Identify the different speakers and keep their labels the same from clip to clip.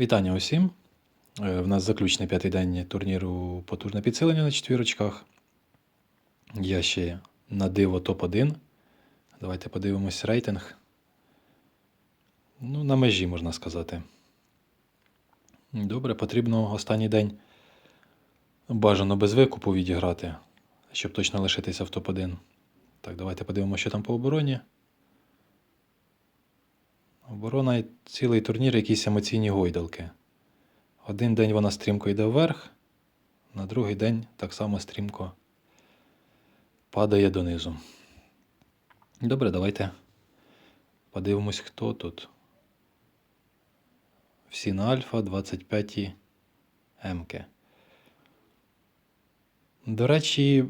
Speaker 1: Вітання усім. Е, В нас заключний п'ятий день турніру потужне підсилення на четвірочках. Я ще на диво топ-1. Давайте подивимось рейтинг. Ну, на межі, можна сказати. Добре, потрібно останній день бажано без викупу відіграти, щоб точно лишитися в топ-1. Так, давайте подивимося, що там по обороні. Оборона і цілий турнір якісь емоційні гойдалки. Один день вона стрімко йде вверх, на другий день так само стрімко падає донизу. Добре, давайте подивимось, хто тут. Всі на альфа 25 Мки. До речі,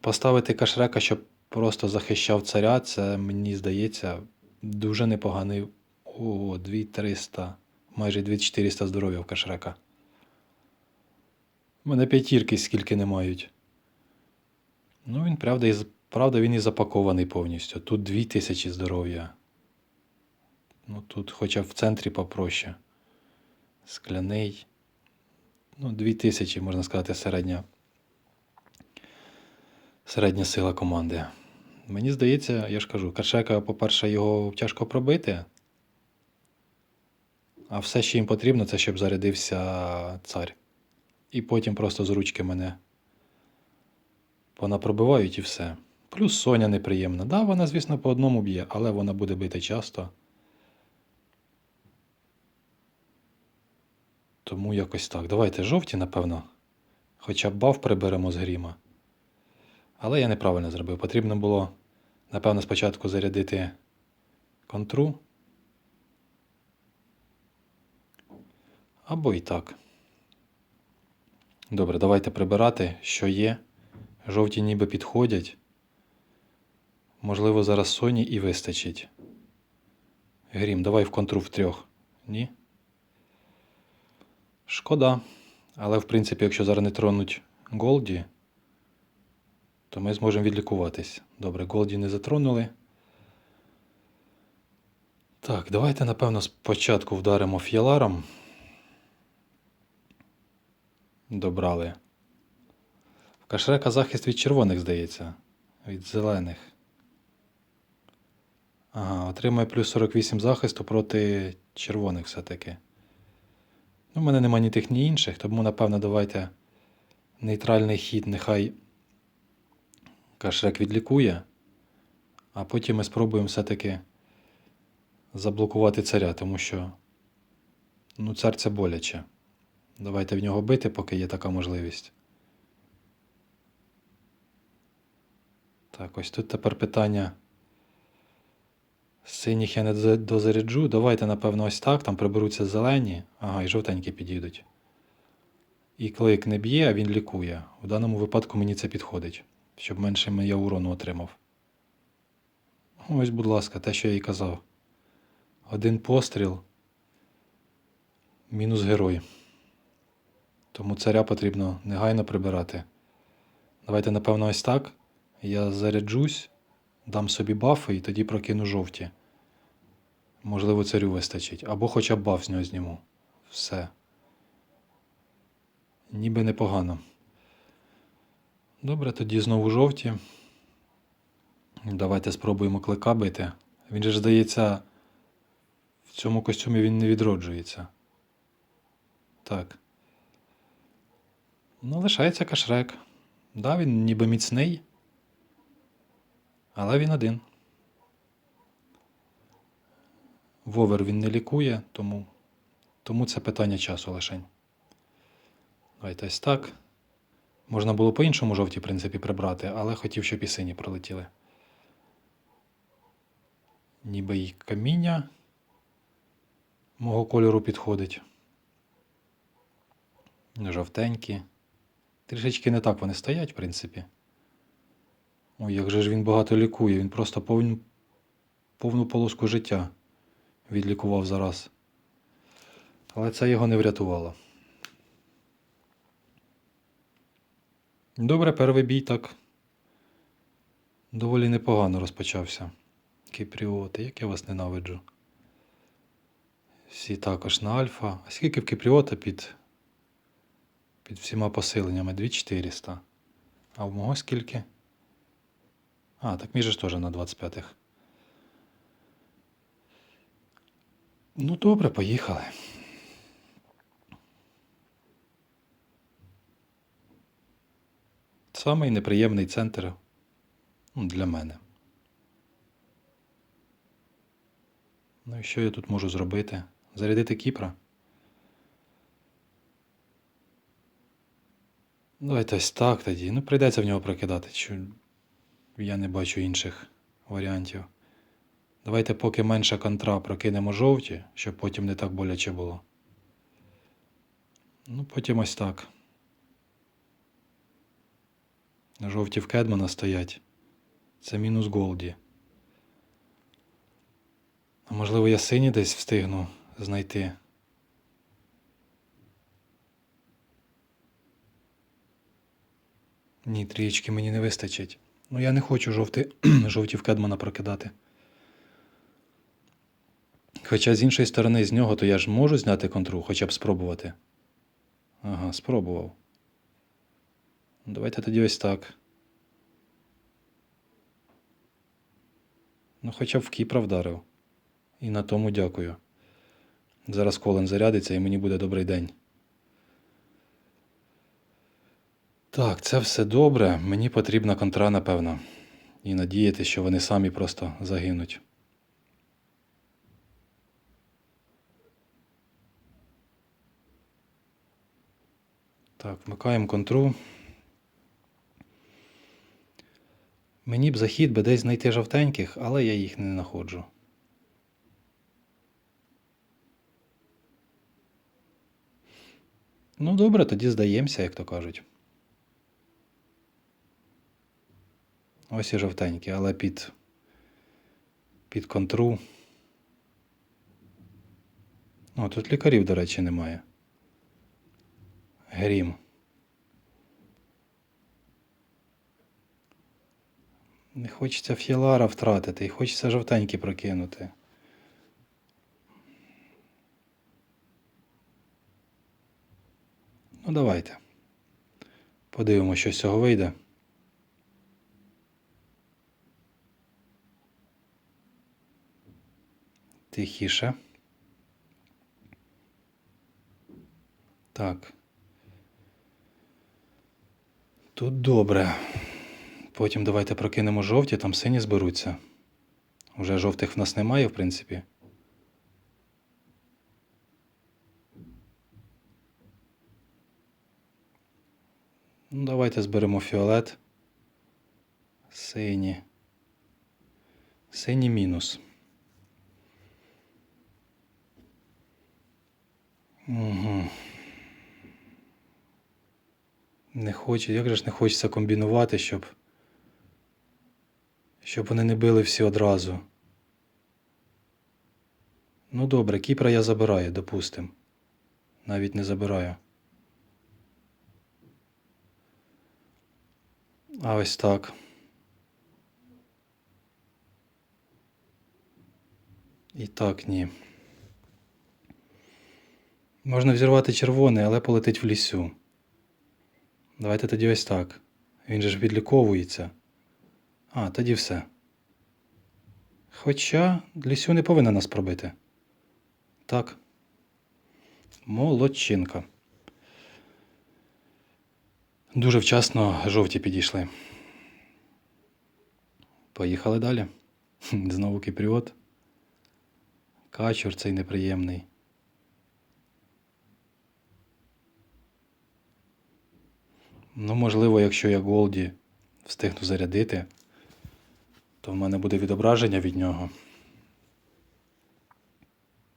Speaker 1: поставити кашрека, щоб просто захищав царя, це мені здається дуже непоганий. О, 2300, майже 2400 здоров'я в кашрека. У мене п'ятірки скільки не мають. Ну, він, правда, і, правда, він і запакований повністю. Тут 2000 здоров'я. Ну, тут хоча в центрі попроще. Скляний. Ну, 2000, можна сказати, середня. Середня сила команди. Мені здається, я ж кажу, Кашека, по-перше, його тяжко пробити. А все, що їм потрібно, це щоб зарядився цар. І потім просто з ручки мене понапробивають і все. Плюс Соня неприємна. Да, вона, звісно, по одному б'є, але вона буде бити часто. Тому якось так. Давайте жовті, напевно. Хоча б баф приберемо з гріма. Але я неправильно зробив. Потрібно було, напевно, спочатку зарядити контру. Або і так. Добре, давайте прибирати, що є. Жовті ніби підходять. Можливо, зараз Соні і вистачить. Грім, давай в контру в трьох. Ні? Шкода. Але, в принципі, якщо зараз не тронуть Голді, то ми зможемо відлікуватись. Добре, Голді не затронули. Так, давайте, напевно, спочатку вдаримо фіаларом. Добрали. В Кашрека захист від червоних, здається. Від зелених. Ага, отримає плюс 48 захисту проти червоних все-таки. Ну, в мене нема ні тих, ні інших, тому, напевно, давайте нейтральний хід нехай Кашрек відлікує, а потім ми спробуємо все-таки заблокувати царя, тому що ну, цар боляче. Давайте в нього бити, поки є така можливість. Так, ось тут тепер питання. Синіх я не дозаряджу. Давайте, напевно, ось так. Там приберуться зелені. Ага, і жовтенькі підійдуть. І клик не б'є, а він лікує. В даному випадку мені це підходить, щоб менше я урону отримав. Ось, будь ласка, те, що я і казав. Один постріл. Мінус герой. Тому царя потрібно негайно прибирати. Давайте, напевно, ось так. Я заряджусь, дам собі бафи і тоді прокину жовті. Можливо, царю вистачить. Або хоча б баф з нього зніму. Все. Ніби непогано. Добре, тоді знову жовті. Давайте спробуємо клика бити. Він же здається, в цьому костюмі він не відроджується. Так. Ну, лишається кашрек. Да, він ніби міцний. Але він один. Вовер він не лікує, тому, тому це питання часу лишень. Давайте ось так. Можна було по-іншому жовті, в принципі, прибрати, але хотів, щоб і сині пролетіли. Ніби й каміння мого кольору підходить. Жовтенькі. Трішечки не так вони стоять, в принципі. Ой, як же ж він багато лікує, він просто повну, повну полоску життя відлікував зараз. Але це його не врятувало. Добре, перший бій так. Доволі непогано розпочався. Кіпріоти, як я вас ненавиджу. Всі також на альфа. А скільки в Кіпріота під, під всіма посиленнями? 2400. А в мого скільки? А, так мій теж на 25-х. Ну, добре, поїхали. Самий неприємний центр ну, для мене. Ну і що я тут можу зробити? Зарядити Кіпра? Давайте ось так тоді. Ну, прийдеться в нього прокидати. Чу... Я не бачу інших варіантів. Давайте поки менша контра прокинемо жовті, щоб потім не так боляче було. Ну, потім ось так. Жовті в Кедмана стоять. Це мінус Голді. А можливо, я сині десь встигну знайти. Ні, трієчки мені не вистачить. Ну я не хочу жовти, жовті Кедмана прокидати. Хоча з іншої сторони з нього, то я ж можу зняти контру, хоча б спробувати. Ага, спробував. Ну, Давайте тоді ось так. Ну, хоча б в Кіпра вдарив. І на тому дякую. Зараз колен зарядиться і мені буде добрий день. Так, це все добре. Мені потрібна контра, напевно. І надіяти, що вони самі просто загинуть. Так, вмикаємо контру. Мені б захід би десь знайти жовтеньких, але я їх не знаходжу. Ну, добре, тоді здаємося, як то кажуть. Ось і жовтенькі, але під, під контру. О, тут лікарів, до речі, немає. Грім. Не хочеться ф'єлара втратити, і хочеться жовтенькі прокинути. Ну, давайте. Подивимося, що з цього вийде. Тихіше. Так. Тут добре. Потім давайте прокинемо жовті, там сині зберуться. Уже жовтих в нас немає, в принципі. Ну, давайте зберемо фіолет. Сині. Синій мінус. Угу. Не хоче, як же ж не хочеться комбінувати, щоб. Щоб вони не били всі одразу. Ну добре, Кіпра я забираю, допустим. Навіть не забираю. А ось так. І так, ні. Можна взірвати червоний, але полетить в лісю. Давайте тоді ось так. Він же ж відліковується. А, тоді все. Хоча лісю не повинна нас пробити. Так. Молодчинка. Дуже вчасно жовті підійшли. Поїхали далі. Знову кіпріот. Качур цей неприємний. Ну, можливо, якщо я Голді встигну зарядити, то в мене буде відображення від нього.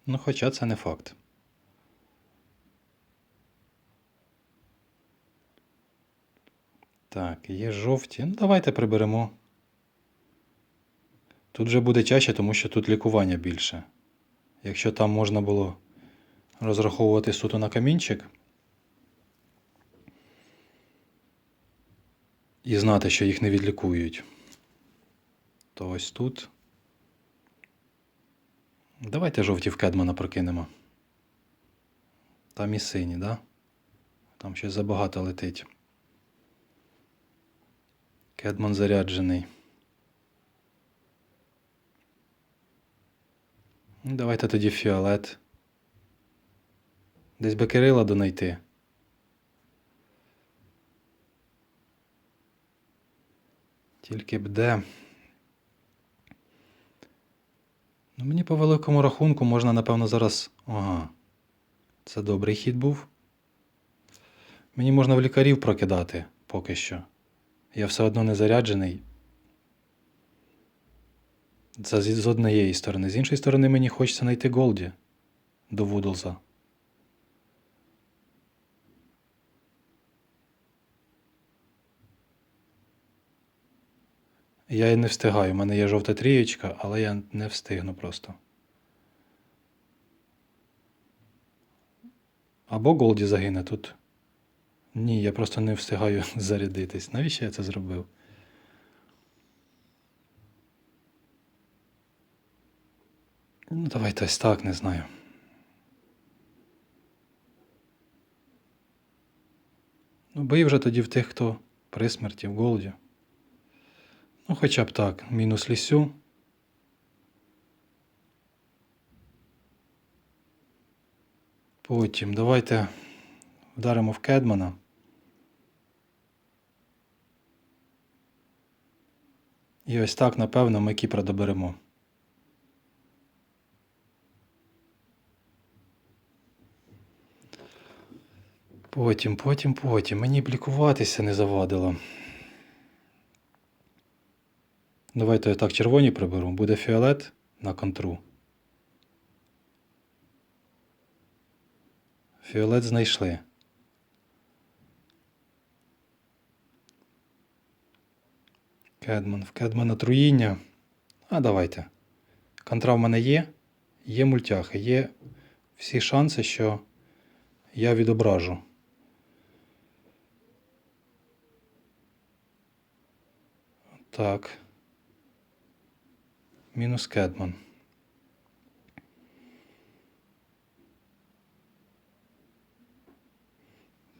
Speaker 1: Ну, хоча це не факт. Так, є жовті. Ну, давайте приберемо. Тут вже буде чаще, тому що тут лікування більше. Якщо там можна було розраховувати суто на камінчик і знати, що їх не відлікують, то ось тут. Давайте жовті в Кедмана прокинемо. Там і сині, да? Там щось забагато летить. Кедман заряджений. Ну, Давайте тоді фіолет. Десь би Кирила донайти. Тільки б де. Ну, мені по великому рахунку можна, напевно, зараз. Ага. Це добрий хід був. Мені можна в лікарів прокидати поки що. Я все одно не заряджений. Це з однієї сторони. З іншої сторони, мені хочеться знайти Голді до Вудлза. Я і не встигаю. У мене є жовта трієчка, але я не встигну просто. Або Голді загине тут. Ні, я просто не встигаю зарядитись. Навіщо я це зробив? Ну, давайте ось так, не знаю. Ну, бий вже тоді в тих, хто при смерті в голоді. Ну, хоча б так, мінус лісю. Потім давайте вдаримо в Кедмана. І ось так, напевно, ми Кіпра доберемо. Потім, потім, потім. Мені б лікуватися не завадило. Давайте я так червоні приберу. Буде фіолет на контру. Фіолет знайшли. Кедман. В Кедмана труїння. А давайте. Контра в мене є. Є мультяхи. Є всі шанси, що я відображу. Так. Мінус Кедман.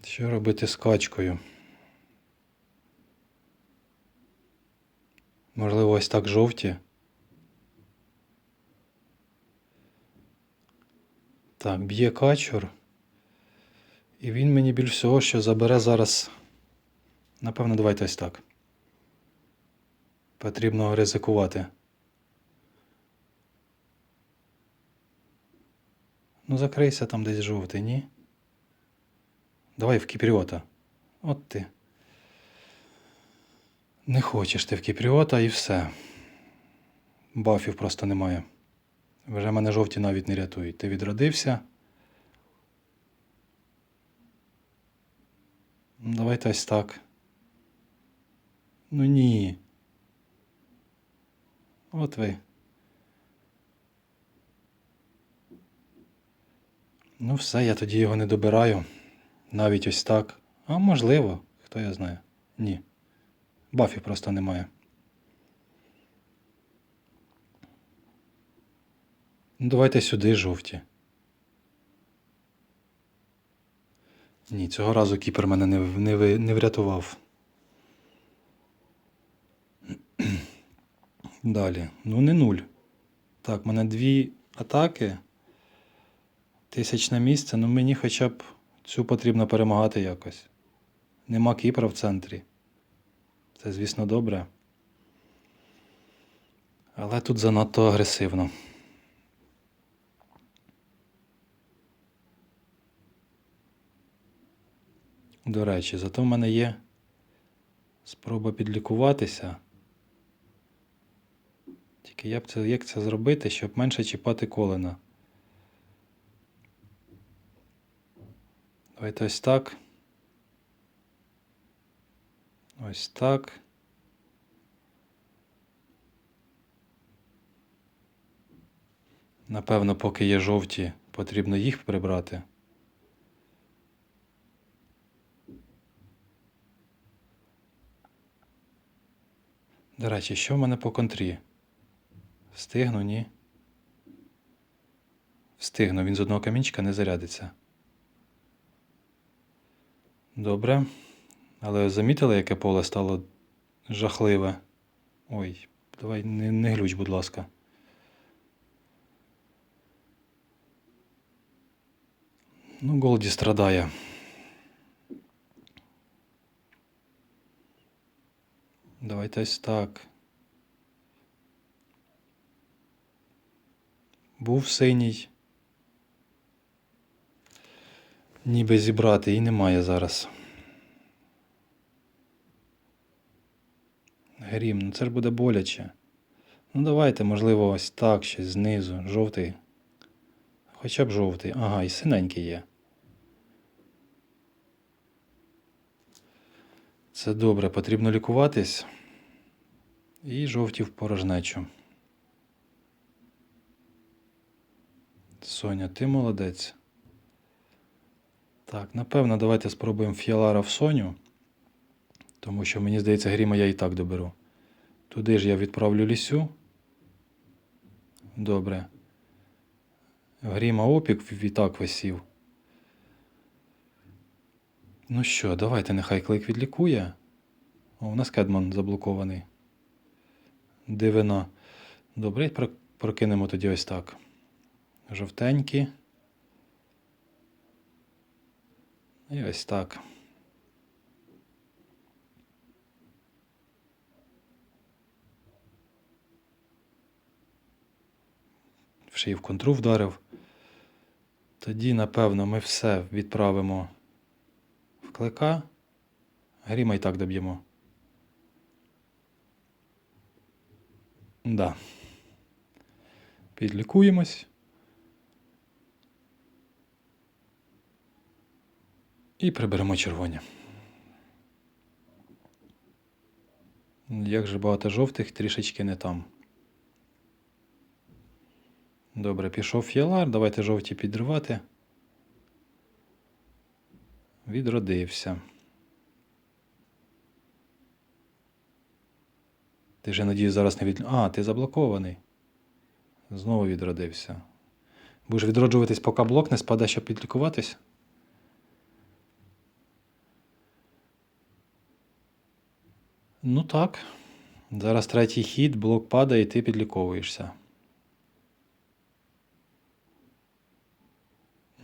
Speaker 1: Що робити з качкою? Можливо, ось так жовті. Так, б'є качур. І він мені більш всього, що забере зараз. Напевно, давайте ось так. Потрібно ризикувати. Ну, закрийся там десь жовтий, ні? Давай в кіпріота. От ти. Не хочеш ти в кіпріота і все. Бафів просто немає. Вже мене жовті навіть не рятують. Ти відродився. Ну, Давайте ось так. Ну ні. От ви. Ну, все, я тоді його не добираю. Навіть ось так. А можливо, хто я знає. Ні. Бафі просто немає. Ну, давайте сюди жовті. Ні, цього разу кіпер мене не, не, не врятував. Далі. Ну, не нуль. Так, в мене дві атаки. Тисячне місце, ну мені хоча б цю потрібно перемагати якось. Нема кіпра в центрі. Це, звісно, добре. Але тут занадто агресивно. До речі, зато в мене є спроба підлікуватися. Тільки як це, як це зробити, щоб менше чіпати колена. Давайте ось так. Ось так. Напевно, поки є жовті, потрібно їх прибрати. До речі, що в мене по контрі? Встигну, ні? Встигну, він з одного камінчика не зарядиться. Добре. Але замітили, яке поле стало жахливе? Ой, давай не, не глюч, будь ласка. Ну, Голді страдає. Давайте ось так. Був синій. Ніби зібрати і немає зараз. Грім, ну це ж буде боляче. Ну давайте, можливо, ось так, щось знизу, жовтий. Хоча б жовтий. Ага, і синенький є. Це добре, потрібно лікуватись. І жовті в порожнечу. Соня, ти молодець. Так, напевно, давайте спробуємо фіалара в Соню. Тому що, мені здається, гріма я і так доберу. Туди ж я відправлю лісю. Добре. Гріма опік і так висів. Ну що, давайте нехай клик відлікує. О, у нас Кедман заблокований. Дивина. Добре, прокинемо тоді ось так. Жовтенькі. І ось так. Ще й в контру вдарив. Тоді, напевно, ми все відправимо в клика. Гріма і так доб'ємо. Да. Підлікуємось. І приберемо червоні. Як же багато жовтих, трішечки не там. Добре, пішов фіалар, давайте жовті підривати. Відродився. Ти вже надію зараз не від. А, ти заблокований. Знову відродився. Будеш відроджуватись, поки блок не спаде, щоб підлікуватись? Ну так. Зараз третій хід, блок падає, і ти підліковуєшся.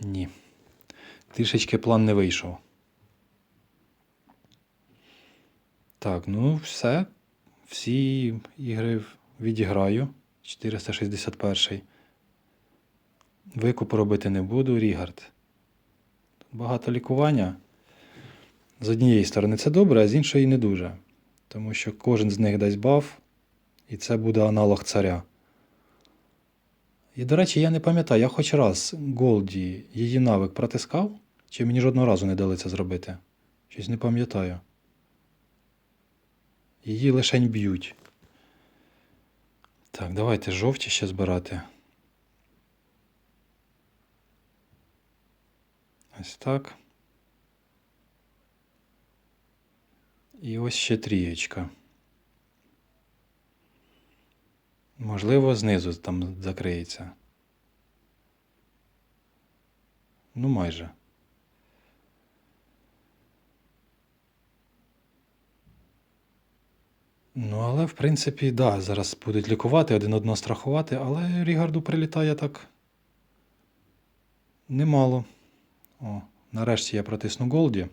Speaker 1: Ні. Трішечки план не вийшов. Так, ну все. Всі ігри відіграю. 461. Викуп робити не буду, Рігард. Багато лікування. З однієї сторони це добре, а з іншої не дуже. Тому що кожен з них дасть баф, і це буде аналог царя. І, до речі, я не пам'ятаю, я хоч раз Голді її навик протискав, чи мені жодного разу не дали це зробити? Щось не пам'ятаю. Її лишень б'ють. Так, давайте жовті ще збирати. Ось так. І ось ще трієчка. Можливо, знизу там закриється. Ну, майже. Ну, але, в принципі, да, зараз будуть лікувати, один одного страхувати, але Рігарду прилітає так. Немало. О, нарешті я протисну Голді.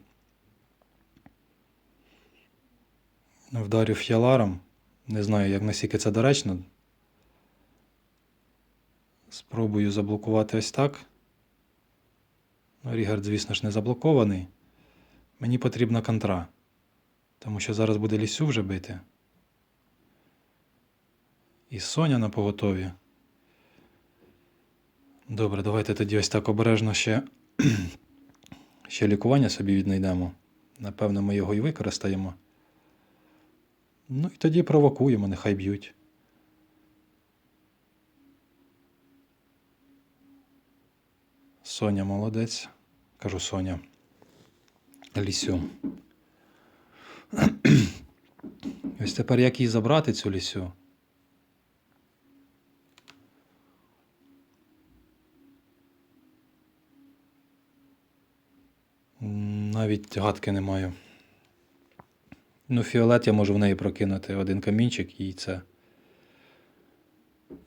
Speaker 1: Вдарю фіаларом. Не знаю, як наскільки це доречно. Спробую заблокувати ось так. Рігард, звісно ж, не заблокований. Мені потрібна контра. Тому що зараз буде лісю вже бити. І Соня на поготові. Добре, давайте тоді ось так обережно ще, ще лікування собі віднайдемо. Напевно, ми його і використаємо. Ну і тоді провокуємо, нехай б'ють. Соня молодець. Кажу Соня. Лісю. Ось тепер як їй забрати цю лісю? Навіть гадки не маю. Ну, фіолет я можу в неї прокинути один камінчик і це.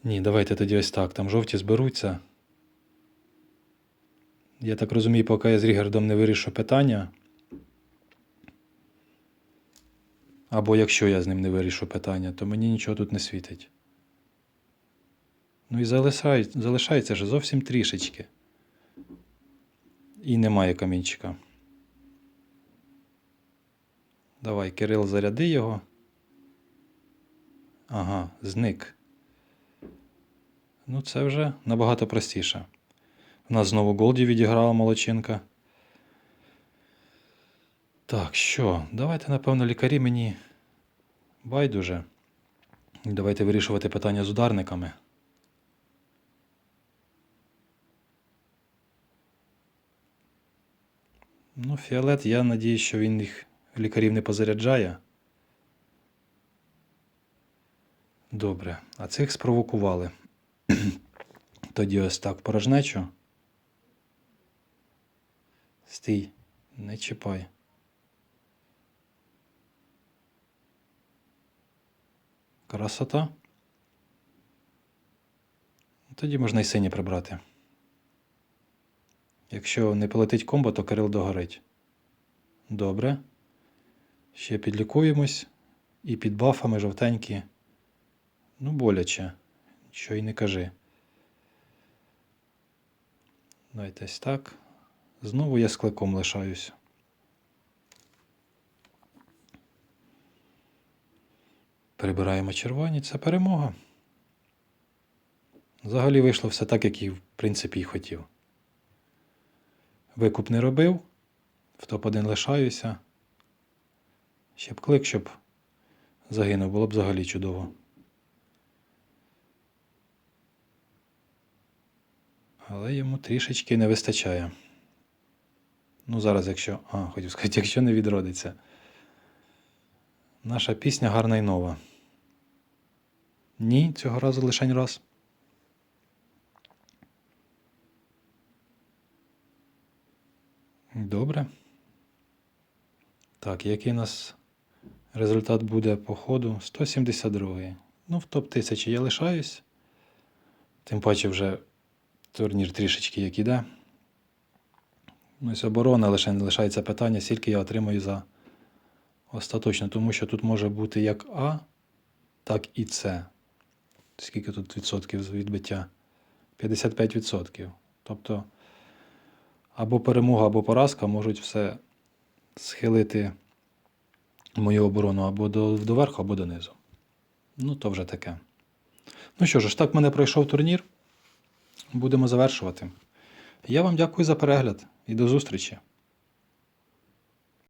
Speaker 1: Ні, давайте тоді ось так. Там жовті зберуться. Я так розумію, поки я з Рігардом не вирішу питання. Або якщо я з ним не вирішу питання, то мені нічого тут не світить. Ну і залишай- залишається ж зовсім трішечки. І немає камінчика. Давай, Кирил, заряди його. Ага, зник. Ну, це вже набагато простіше. У нас знову Голді відіграла молочинка. Так, що? Давайте, напевно, лікарі мені байдуже. Давайте вирішувати питання з ударниками. Ну, фіолет, я надіюсь, що він їх лікарів не позаряджає. Добре, а цих спровокували. Тоді ось так порожнечу. Стій, не чіпай. Красота. Тоді можна і сині прибрати. Якщо не полетить комбо, то Кирил догорить. Добре. Ще підлікуємось. І під бафами жовтенькі. Ну, боляче. Що й не кажи. Давайте так. Знову я з кликом лишаюсь. Прибираємо червоні. Це перемога. Взагалі вийшло все так, як і в принципі і хотів. Викуп не робив, в топ-1 лишаюся. Ще б клик, щоб загинув, було б взагалі чудово. Але йому трішечки не вистачає. Ну, зараз, якщо. А, хотів сказати, якщо не відродиться. Наша пісня гарна і нова. Ні, цього разу лишень раз. Добре. Так, який у нас результат буде по ходу? 172. Ну, в топ-1000 я лишаюсь. Тим паче вже турнір трішечки як іде. Ну, ось оборона лише не лишається питання, скільки я отримаю за остаточно, тому що тут може бути як А, так і С. Скільки тут відсотків відбиття? 55%. Тобто або перемога, або поразка можуть все схилити мою оборону або до, доверху, або донизу. Ну, то вже таке. Ну що ж, так в мене пройшов турнір. Будемо завершувати. Я вам дякую за перегляд і до зустрічі!